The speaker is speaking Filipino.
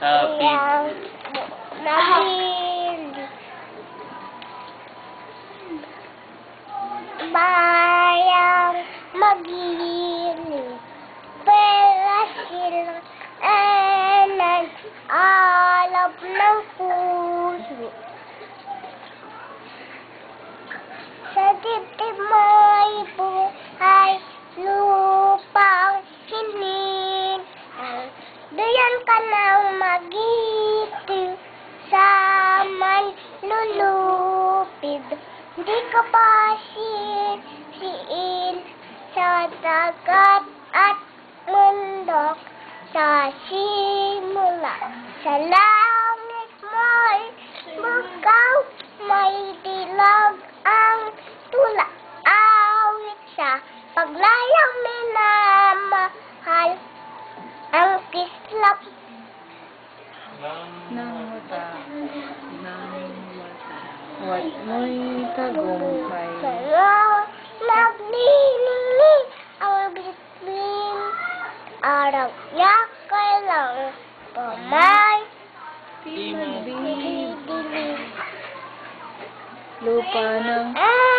Happy. Nahili. Bayang magili. Pera sila alap ng puso. Diyan ka nang magiting sa manlulupid. Di ka pa siin sa dagat at mundo sa simula. Sa langit mo'y bukaw, may dilag ang tula. Awit sa paglayang kislap Nang wata, nang wata. Wat mo'y tagumpay. Kaya nagniningni ang bituin. Araw niya kailang pamay. Didilig. Lupa ng Ah,